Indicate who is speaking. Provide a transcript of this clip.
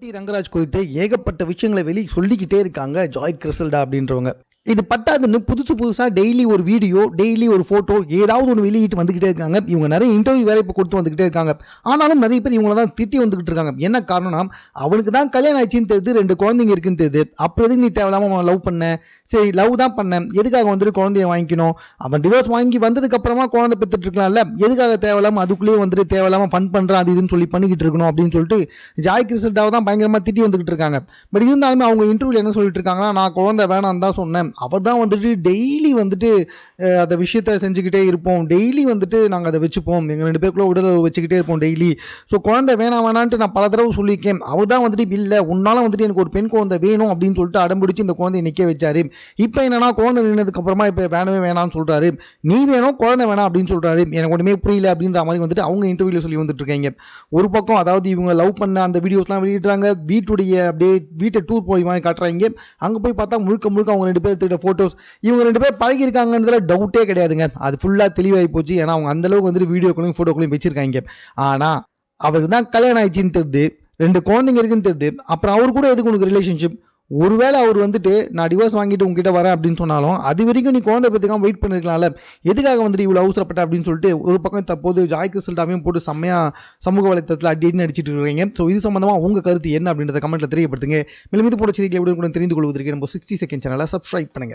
Speaker 1: ரங்கராஜ் குறித்து ஏகப்பட்ட விஷயங்களை வெளியே சொல்லிக்கிட்டே இருக்காங்க ஜாய் கிறிசல்டா அப்படின்றவங்க. இது பத்தாதுன்னு புதுசு புதுசாக டெய்லி ஒரு வீடியோ டெய்லி ஒரு ஃபோட்டோ ஏதாவது ஒன்று வெளியிட்டு வந்துக்கிட்டே இருக்காங்க. இவங்க நிறைய இன்டர்வியூ வேறு இப்போ கொடுத்து வந்துக்கிட்டே இருக்காங்க. ஆனாலும் நிறைய பேர் இவங்கள தான் திட்டி வந்துக்கிட்டு இருக்காங்க. என்ன காரணம்னா அவனுக்கு தான் கல்யாணம் ஆச்சுன்னு தெரியுது ரெண்டு குழந்தைங்க இருக்குன்னு தெரியுது. அப்போ எதுக்கு நீ தேவையில்லாமல் அவன் லவ் பண்ண? சரி லவ் தான் பண்ணேன். எதுக்காக வந்துட்டு குழந்தைய வாங்கிக்கணும்? அவன் டிவோர்ஸ் வாங்கி வந்ததுக்கப்புறமா குழந்தை பெற்றுட்டு இருக்கலாம்ல. எதுக்காக தேவையில்லாமல் அதுக்குள்ளேயே வந்துட்டு தேவையில்லாம ஃபன் பண்ணுறான் அது இதுன்னு சொல்லி பண்ணிக்கிட்டு இருக்கணும் அப்படின்னு சொல்லிட்டு ஜாய் கிறிஸ்டாவை தான் பயங்கரமாக திட்டி வந்துக்கிட்டு இருக்காங்க. பட் இருந்தாலுமே அவங்க இன்டர்வியூவில் என்ன சொல்லிட்டு இருக்காங்கன்னா நான் குழந்தை வேணாம் தான் சொன்னேன். அவர் தான் வந்துட்டு டெய்லி வந்துட்டு அந்த விஷயத்த செஞ்சுக்கிட்டே இருப்போம். டெய்லி வந்துட்டு நாங்கள் அதை வச்சுப்போம். எங்கள் ரெண்டு பேருக்குள்ள உடலை வச்சுக்கிட்டே இருப்போம் டெய்லி ஸோ குழந்தை வேணாம் வேணான்ட்டு நான் பல தடவை சொல்லியிருக்கேன். அவர் தான் வந்துட்டு இல்லை. உன்னால் வந்துட்டு எனக்கு ஒரு பெண் குழந்தை வேணும் அப்படின்னு சொல்லிட்டு அடம்பிடிச்சு இந்த குழந்தைய நிற்க வச்சாரு. இப்போ என்னன்னா குழந்தை நின்னதுக்கப்புறமா இப்போ வேணவே வேணாம்னு சொல்கிறாரு நீ வேணும் குழந்தை வேணாம் அப்படின்னு சொல்கிறாரு எனக்கு ஒன்றுமே புரியல அப்படின்ற மாதிரி வந்துட்டு அவங்க இன்டர்வியூவில் சொல்லி வந்துட்டு இருக்காங்க ஒரு பக்கம் அதாவது இவங்க லவ் பண்ண அந்த வீடியோஸ்லாம் வெளியிடுறாங்க. வீட்டுடைய அப்படியே வீட்டை டூர் போய் மாதிரி காட்டுறாங்க. அங்கே போய் பார்த்தா முழுக்க முழுக்க அவங்க ரெண்டு பேர் எடுத்துக்கிட்ட ஃபோட்டோஸ் இவங்க ரெண்டு பேர் பழகிருக்காங்கன்றதுல டவுட்டே கிடையாதுங்க. அது ஃபுல்லாக தெளிவாகி போச்சு. ஏன்னா அவங்க அந்த அளவுக்கு வந்துட்டு வீடியோக்களையும் ஃபோட்டோக்களையும் வச்சிருக்காங்க. ஆனால் அவருக்கு தான் கல்யாணம் ஆயிடுச்சுன்னு தெரியுது. ரெண்டு குழந்தைங்க இருக்குன்னு தெரியுது. அப்புறம் அவர் கூட எதுக்கு உனக்கு ரிலேஷன்ஷிப் ஒருவேளை அவர் வந்துட்டு நான் டிவோர்ஸ் வாங்கிட்டு உங்ககிட்ட வரேன் அப்படின்னு சொன்னாலும் அது வரைக்கும் நீ குழந்தை பற்றிக்காம வெயிட் பண்ணிருக்கலாம்ல. எதுக்காக வந்துட்டு இவ்வளோ அவசரப்பட்ட அப்படின்னு சொல்லிட்டு ஒரு பக்கம் தற்போது ஜாய் கிறிஸ்டாவையும் போட்டு செம்மையாக சமூக வலைத்தளத்தில் அடி அடின்னு அடிச்சிட்டு இருக்கீங்க. ஸோ இது சம்மந்தமாக உங்கள் கருத்து என்ன அப்படின்றத கமெண்ட்டில் தெரியப்படுத்துங்க. மேலும் இது போட செய்திகளை எப்படி கூட தெரிந்து கொள்வதற்கு நம்ம சிக்ஸ்டி செகண்ட் சேனலை சப்ஸ்கிரைப் பண்ணுங்க.